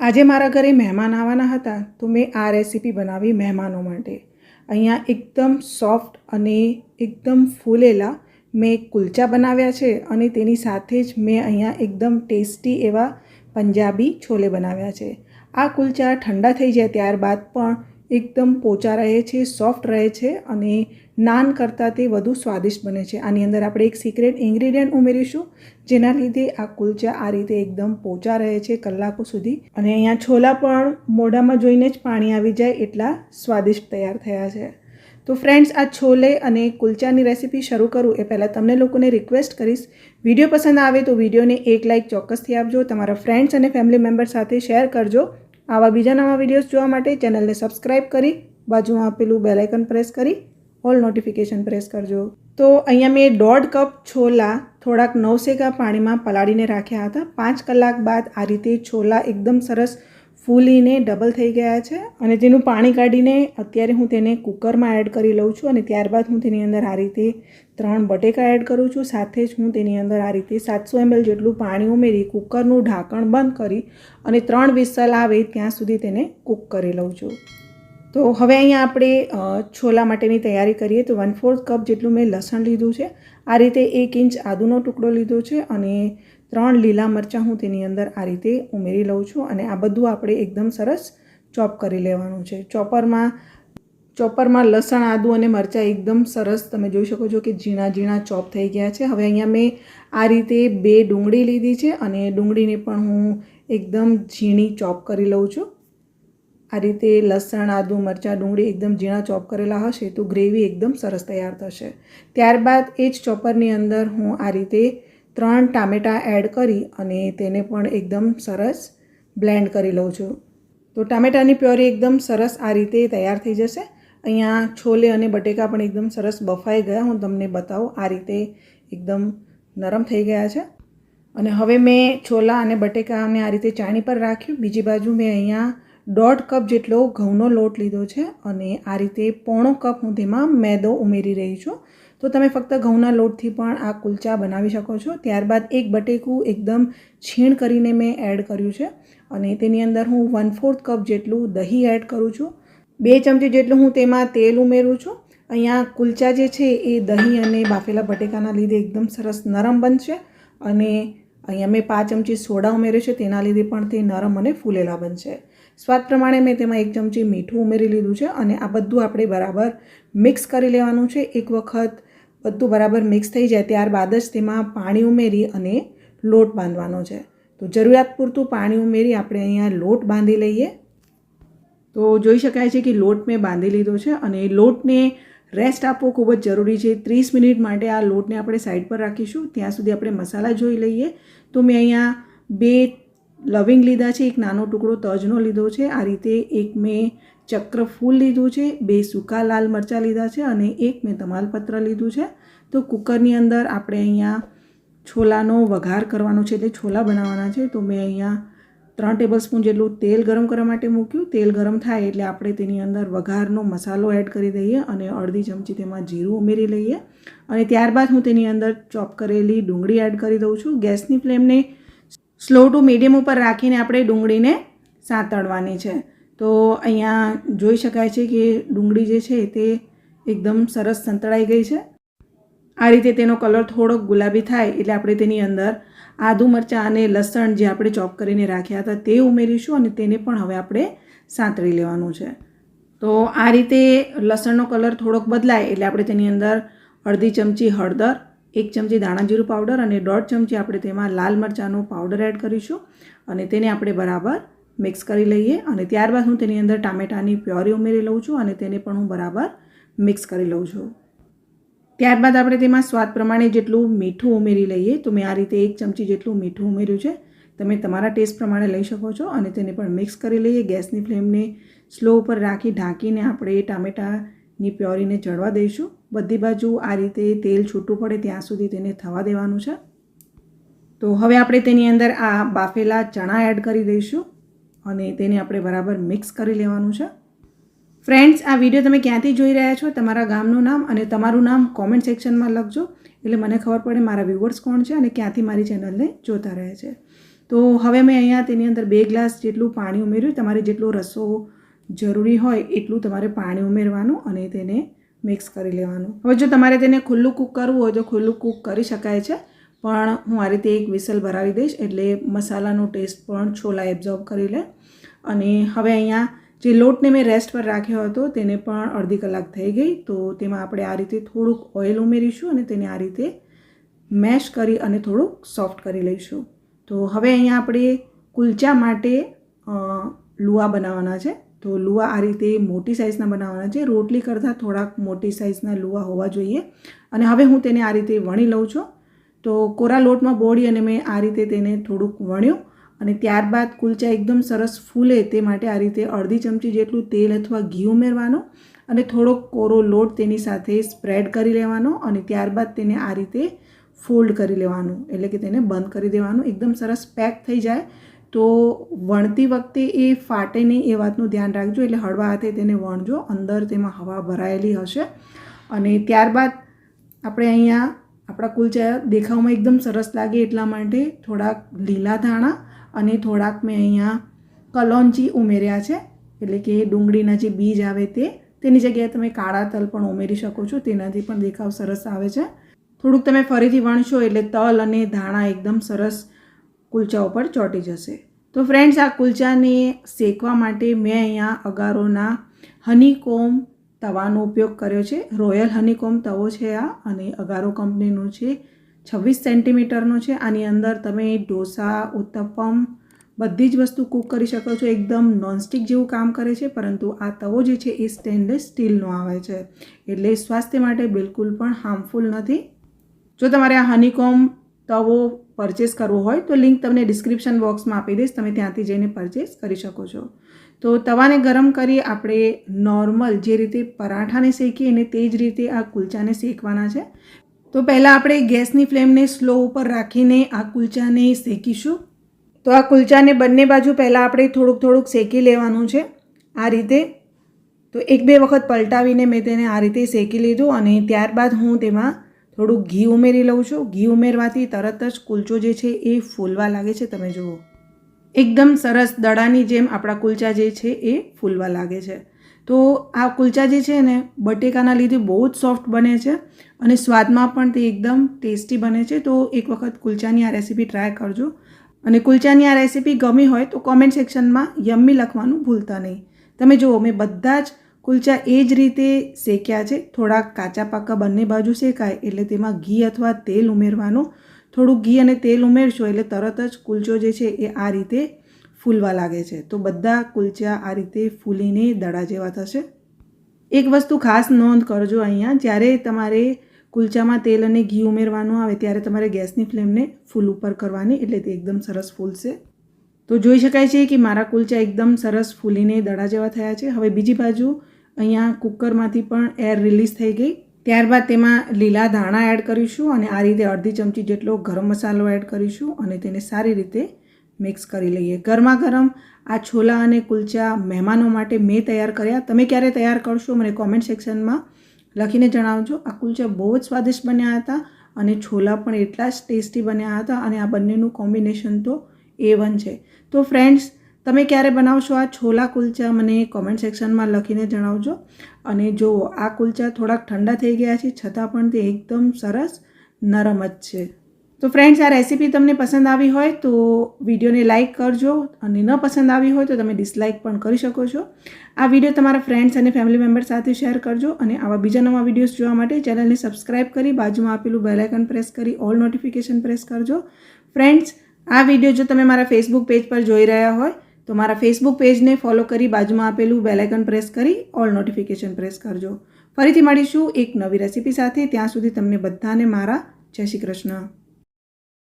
આજે મારા ઘરે મહેમાન આવવાના હતા તો મેં આ રેસીપી બનાવી મહેમાનો માટે. અહીંયા એકદમ સોફ્ટ અને એકદમ ફૂલેલા મેં કુલચા બનાવ્યા છે અને તેની સાથે જ મેં અહીંયા એકદમ ટેસ્ટી એવા પંજાબી છોલે બનાવ્યા છે. આ કુલચા ઠંડા થઈ જાય ત્યારબાદ પણ એકદમ પોચા રહે છે સોફ્ટ રહે છે અને નાન કરતાં તે વધુ સ્વાદિષ્ટ બને છે. આની અંદર આપણે એક સિક્રેટ ઇન્ગ્રીડિયન્ટ ઉમેરીશું, જેના લીધે આ કુલચા આ રીતે એકદમ પોચા રહે છે કલાકો સુધી. અને અહીંયા છોલા પણ મોઢામાં જોઈને જ પાણી આવી જાય એટલા સ્વાદિષ્ટ તૈયાર થયા છે. તો ફ્રેન્ડ્સ આ છોલે અને કુલચાની રેસીપી શરૂ કરું એ પહેલાં તમને લોકોને રિક્વેસ્ટ કરીશ. વીડિયો પસંદ આવે તો વિડીયોને એક લાઇક ચોક્કસથી આપજો. તમારા ફ્રેન્ડ્સ અને ફેમિલી મેમ્બર સાથે શેર કરજો. આવા બીજા નવા વિડીયોઝ જોવા માટે ચેનલને સબસ્ક્રાઇબ કરી બાજુમાં આપેલું બેલાઇકન પ્રેસ કરી ઓલ નોટિફિકેશન પ્રેસ કરજો. તો અહીંયા મેં દોઢ કપ છોલા થોડાક નવસેકા પાણીમાં પલાળીને રાખ્યા હતા. પાંચ કલાક બાદ આ રીતે છોલા એકદમ સરસ ફૂલીને ડબલ થઈ ગયા છે અને તેનું પાણી કાઢીને અત્યારે હું તેને કુકરમાં એડ કરી લઉં છું અને ત્યારબાદ હું તેની અંદર આ રીતે ત્રણ બટેકા એડ કરું છું. સાથે જ હું તેની અંદર આ રીતે સાતસો એમએલ જેટલું પાણી ઉમેરી કુકરનું ઢાંકણ બંધ કરી અને ત્રણ વિસલ આવે ત્યાં સુધી તેને કૂક કરી લઉં છું. તો હવે અહીંયા આપણે છોલા માટેની તૈયારી કરીએ તો વન ફોર્થ કપ જેટલું મેં લસણ લીધું છે. આ રીતે એક ઇંચ આદુનો ટુકડો લીધો છે અને ત્રણ લીલા મરચાં હું તેની અંદર આ રીતે ઉમેરી લઉં છું અને આ બધું આપણે એકદમ સરસ ચોપ કરી લેવાનું છે. ચોપરમાં ચોપરમાં લસણ, આદું અને મરચાં એકદમ સરસ તમે જોઈ શકો છો કે ઝીણા ઝીણા ચોપ થઈ ગયા છે. હવે અહીંયા મેં આ રીતે બે ડુંગળી લીધી છે અને ડુંગળીને પણ હું એકદમ ઝીણી ચોપ કરી લઉં છું. આ રીતે લસણ, આદું, મરચાં, ડુંગળી એકદમ ઝીણા ચોપ કરેલા હશે તો ગ્રેવી એકદમ સરસ તૈયાર થશે. ત્યારબાદ એ જ ચોપરની અંદર હું આ રીતે ત્રણ ટામેટાં એડ કરી અને તેને પણ એકદમ સરસ બ્લેન્ડ કરી લઉં છું. તો ટામેટાની પ્યોરી એકદમ સરસ આ રીતે તૈયાર થઈ જશે. અહીંયા છોલે અને બટેકા પણ એકદમ સરસ બફાઈ ગયા. હું તમને બતાવું આ રીતે એકદમ નરમ થઈ ગયા છે. અને હવે મેં છોલા અને બટેકાને આ રીતે ચાણી પર રાખ્યું. બીજી બાજુ મેં અહીંયા દોઢ કપ જેટલો ઘઉંનો લોટ લીધો છે અને આ રીતે પોણો કપ હું તેમાં મેદો ઉમેરી રહી છું. તો તમે ફક્ત ઘઉંના લોટથી પણ આ કુલચા બનાવી શકો છો. ત્યારબાદ એક બટેકું એકદમ છીણ કરીને મેં એડ કર્યું છે અને તેની અંદર હું વન ફોર્થ કપ જેટલું દહીં એડ કરું છું. બે ચમચી જેટલું હું તેમાં તેલ ઉમેરું છું. અહીંયા કુલચા જે છે એ દહીં અને બાફેલા બટેકાના લીધે એકદમ સરસ નરમ બનશે અને અહીંયા મેં પાંચ ચમચી સોડા ઉમેર્યો છે. તેના લીધે પણ તે નરમ અને ફૂલેલા બનશે. સ્વાદ પ્રમાણે મેં તેમાં એક ચમચી મીઠું ઉમેરી લીધું છે અને આ બધું આપણે બરાબર મિક્સ કરી લેવાનું છે એક વખત. બધું બરાબર મિક્સ થઈ જાય ત્યારબાદ જ તેમાં પાણી ઉમેરી અને લોટ બાંધવાનો છે. તો જરૂરિયાત પૂરતું પાણી ઉમેરી આપણે અહીંયા લોટ બાંધી લઈએ. તો જોઈ શકાય છે કે લોટ મેં બાંધી લીધો છે અને લોટને રેસ્ટ આપવો ખૂબ જ જરૂરી છે. ત્રીસ મિનિટ માટે આ લોટને આપણે સાઈડ પર રાખીશું. ત્યાં સુધી આપણે મસાલા જોઈ લઈએ. તો મેં અહીંયા બે લવિંગ લીધા છે, એક નાનો ટુકડો તજનો લીધો છે, આ રીતે એક મેં ચક્ર ફૂલ લીધું છે, બે સૂકા લાલ મરચાં લીધા છે અને એક મેં તમાલપત્ર લીધું છે. તો કુકરની અંદર આપણે અહીંયા છોલાનો વઘાર કરવાનો છે, એટલે છોલા બનાવવાના છે. તો મેં અહીંયા ત્રણ ટેબલ સ્પૂન જેટલું તેલ ગરમ કરવા માટે મૂક્યું. તેલ ગરમ થાય એટલે આપણે તેની અંદર વઘારનો મસાલો એડ કરી દઈએ અને અડધી ચમચી તેમાં જીરું ઉમેરી લઈએ. અને ત્યારબાદ હું તેની અંદર ચોપ કરેલી ડુંગળી એડ કરી દઉં છું. ગેસની ફ્લેમને સ્લો ટુ મીડિયમ ઉપર રાખીને આપણે ડુંગળીને સાંતળવાની છે. તો અહીંયા જોઈ શકાય છે કે ડુંગળી જે છે તે એકદમ સરસ સંતળાઈ ગઈ છે. આ રીતે તેનો કલર થોડોક ગુલાબી થાય એટલે આપણે તેની અંદર આદુ મરચાં અને લસણ જે આપણે ચોપ કરીને રાખ્યા હતા તે ઉમેરીશું અને તેને પણ હવે આપણે સાંતળી લેવાનું છે. તો આ રીતે લસણનો કલર થોડોક બદલાય એટલે આપણે તેની અંદર અડધી ચમચી હળદર એક ચમચી દાણાજીરું પાવડર અને દોઢ ચમચી આપણે તેમાં લાલ મરચાંનો પાવડર એડ કરીશું અને તેને આપણે બરાબર મિક્સ કરી લઈએ અને ત્યારબાદ હું તેની અંદર ટામેટાની પ્યોરી ઉમેરી લઉં છું અને તેને પણ હું બરાબર મિક્સ કરી લઉં છું. ત્યારબાદ આપણે તેમાં સ્વાદ પ્રમાણે જેટલું મીઠું ઉમેરી લઈએ તો મેં આ રીતે એક ચમચી જેટલું મીઠું ઉમેર્યું છે. તમે તમારા ટેસ્ટ પ્રમાણે લઈ શકો છો અને તેને પણ મિક્સ કરી લઈએ. ગેસની ફ્લેમને સ્લો ઉપર રાખી ઢાંકીને આપણે એ ટામેટાની પ્યોરીને ચડવા દઈશું. બધી બાજુ આ રીતે તેલ છૂટું પડે ત્યાં સુધી તેને થવા દેવાનું છે. તો હવે આપણે તેની અંદર આ બાફેલા ચણા એડ કરી દઈશું અને તેને આપણે બરાબર મિક્સ કરી લેવાનું છે. ફ્રેન્ડ્સ, આ વીડિયો તમે ક્યાંથી જોઈ રહ્યા છો? તમારા ગામનું નામ અને તમારું નામ કોમેન્ટ સેક્શનમાં લખજો. એટલે મને ખબર પડે મારા વ્યુઅર્સ કોણ છે અને ક્યાંથી મારી ચેનલને જોતા રહે છે. તો હવે મેં અહીંયા તેની અંદર બે ગ્લાસ જેટલું પાણી ઉમેર્યું. તમારે જેટલો રસો જરૂરી હોય એટલું તમારે પાણી ઉમેરવાનું અને તેને મિક્સ કરી લેવાનું. હવે જો તમારે તેને ખુલ્લું કૂક કરવું હોય તો ખુલ્લું કૂક કરી શકાય છે. પણ હું આ રીતે એક વિસલ ભરાવી દઈશ એટલે મસાલાનો ટેસ્ટ પણ છોલા એબ્ઝોર્બ કરી લે. અને હવે અહીંયા જે લોટને મેં રેસ્ટ પર રાખ્યો હતો તેને પણ અડધી કલાક થઈ ગઈ. તો તેમાં આપણે આ રીતે થોડુંક ઓઇલ ઉમેરીશું અને તેને આ રીતે મેશ કરી અને થોડુંક સોફ્ટ કરી લઈશું. તો હવે અહીંયા આપણે કુલચા માટે લુવા બનાવવાના છે. તો લુવા આ રીતે મોટી સાઇઝના બનાવવાના છે. રોટલી કરતાં થોડાક મોટી સાઇઝના લુવા હોવા જોઈએ. અને હવે હું તેને આ રીતે વણી લઉં છું. તો કોરા લોટમાં બોળી અને મેં આ રીતે તેને થોડુંક વણ્યું. અને ત્યારબાદ કુલચા એકદમ સરસ ફૂલે તે માટે આ રીતે અડધી ચમચી જેટલું તેલ અથવા ઘી ઉમેરવાનું અને થોડોક કોરો લોટ તેની સાથે સ્પ્રેડ કરી લેવાનો અને ત્યારબાદ તેને આ રીતે ફોલ્ડ કરી લેવાનું. એટલે કે તેને બંધ કરી દેવાનું. એકદમ સરસ પેક થઈ જાય. તો વણતી વખતે એ ફાટે નહીં એ વાતનું ધ્યાન રાખજો. એટલે હળવા હાથે તેને વણજો. અંદર તેમાં હવા ભરાયેલી હશે. અને ત્યારબાદ આપણે અહીંયા આપણા કુલચા દેખાવમાં એકદમ સરસ લાગે એટલા માટે થોડાક લીલા ધાણા અને થોડાક મેં અહીંયા કલોંચી ઉમેર્યા છે. એટલે કે ડુંગળીના જે બીજ આવે તે, તેની જગ્યાએ તમે કાળા તલ પણ ઉમેરી શકો છો. તેનાથી પણ દેખાવ સરસ આવે છે. થોડુંક તમે ફરીથી વણશો એટલે તલ અને ધાણા એકદમ સરસ કુલચા ઉપર ચોંટી જશે. તો ફ્રેન્ડ્સ આ કુલચાને શેકવા માટે મેં અહીંયા અગારોના હનીકોમ તવાનો ઉપયોગ કર્યો છે. રોયલ હનીકોમ તવો છે આ અને અગારો કંપનીનું છે. છવ્વીસ સેન્ટીમીટરનો છે. આની અંદર તમે ઢોસા, ઉત્તપમ બધી જ વસ્તુ કૂક કરી શકો છો. એકદમ નોનસ્ટિક જેવું કામ કરે છે, પરંતુ આ તવો જે છે એ સ્ટેનલેસ સ્ટીલનો આવે છે. એટલે સ્વાસ્થ્ય માટે બિલકુલ પણ હાર્મફુલ નથી. જો તમારે આ હનીકોમ તવો પરચેસ કરવો હોય તો લિંક તમને ડિસ્ક્રિપ્શન બોક્સમાં આપી દઈશ. તમે ત્યાંથી જઈને પરચેસ કરી શકો છો. તો તવાને ગરમ કરી આપણે નોર્મલ જે રીતે પરાઠાને શેકીએ ને તે જ રીતે આ કુલચાને શેકવાના છે. તો પહેલાં આપણે ગેસની ફ્લેમને સ્લો ઉપર રાખીને આ કુલચાને શેકીશું. તો આ કુલચાને બંને બાજુ પહેલાં આપણે થોડુંક થોડુંક શેકી લેવાનું છે આ રીતે. તો એક બે વખત પલટાવીને મેં તેને આ રીતે શેકી લીધું અને ત્યારબાદ હું તેમાં થોડુંક ઘી ઉમેરી લઉં છું. ઘી ઉમેરવાથી તરત જ કુલચો જે છે એ ફૂલવા લાગે છે. તમે જુઓ. એકદમ સરસ દડાની જેમ આપણા કુલચા જે છે એ ફૂલવા લાગે છે. તો આ કુલચા જે છે ને બટેકાના લીધે બહુ જ સોફ્ટ બને છે અને સ્વાદમાં પણ તે એકદમ ટેસ્ટી બને છે. તો એક વખત કુલચાની આ રેસીપી ટ્રાય કરજો. અને કુલચાની આ રેસીપી ગમી હોય તો કોમેન્ટ સેક્શનમાં યમ્મી લખવાનું ભૂલતા નહીં. તમે જુઓ, મેં બધા જ કુલચા એ જ રીતે શેક્યા છે. થોડાક કાચા પાકા બંને બાજુ શેકાય એટલે તેમાં ઘી અથવા તેલ ઉમેરવાનું. થોડું ઘી અને તેલ ઉમેરશો એટલે તરત જ કુલચો જે છે એ આ રીતે ફૂલવા લાગે છે. તો બધા કુલચા આ રીતે ફૂલીને દડા જેવા થશે. એક વસ્તુ ખાસ નોંધ કરજો અહીંયા. જ્યારે તમારે કુલચામાં તેલ અને ઘી ઉમેરવાનું આવે ત્યારે તમારે ગેસની ફ્લેમને ફૂલ ઉપર કરવાની એટલે તે એકદમ સરસ ફૂલશે. તો જોઈ શકાય છે કે મારા કુલચા એકદમ સરસ ફૂલીને દડા જેવા થયા છે. હવે બીજી બાજુ અહીંયા કુકરમાંથી પણ એર રિલીઝ થઈ ગઈ. ત્યારબાદ તેમાં લીલા ધાણા એડ કરીશું અને આ રીતે અડધી ચમચી જેટલો ગરમ મસાલો એડ કરીશું અને તેને સારી રીતે મિક્સ કરી લઈએ. ગરમા ગરમ આ છોલા અને કુલચા મહેમાનો માટે મેં તૈયાર કર્યા. તમે ક્યારે તૈયાર કરશો મને કોમેન્ટ સેક્શનમાં લખીને જણાવજો. આ કુલચા બહુ જ સ્વાદિષ્ટ બન્યા હતા અને છોલા પણ એટલા જ ટેસ્ટી બન્યા હતા અને આ બંનેનું કોમ્બિનેશન તો એ વન છે. તો ફ્રેન્ડ્સ તમે ક્યારે બનાવશો આ છોલા કુલચા મને કોમેન્ટ સેક્શનમાં લખીને જણાવજો. અને જુઓ, આ કુલચા થોડાક ઠંડા થઈ ગયા છે, છતાં પણ તે એકદમ સરસ નરમ જ છે. તો ફ્રેન્ડ્સ આ રેસીપી તમને પસંદ આવી હોય તો વિડીયોને લાઇક કરજો અને ન પસંદ આવી હોય તો તમે ડિસલાઇક પણ કરી શકો છો. આ વીડિયો તમારા ફ્રેન્ડ્સ અને ફેમિલી મેમ્બર સાથે શેર કરજો અને આવા બીજા નવા વિડીયોઝ જોવા માટે ચેનલને સબસ્ક્રાઇબ કરી બાજુમાં આપેલું બેલાઇકન પ્રેસ કરી ઓલ નોટિફિકેશન પ્રેસ કરજો. ફ્રેન્ડ્સ આ વીડિયો જો તમે મારા ફેસબુક પેજ પર જોઈ રહ્યા હોય તો મારા ફેસબુક પેજને ફોલો કરી બાજુમાં આપેલું બેલાઇકન પ્રેસ કરી ઓલ નોટિફિકેશન પ્રેસ કરજો. ફરીથી મળીશું એક નવી રેસીપી સાથે. ત્યાં સુધી તમને બધાને મારા જય શ્રી કૃષ્ણ.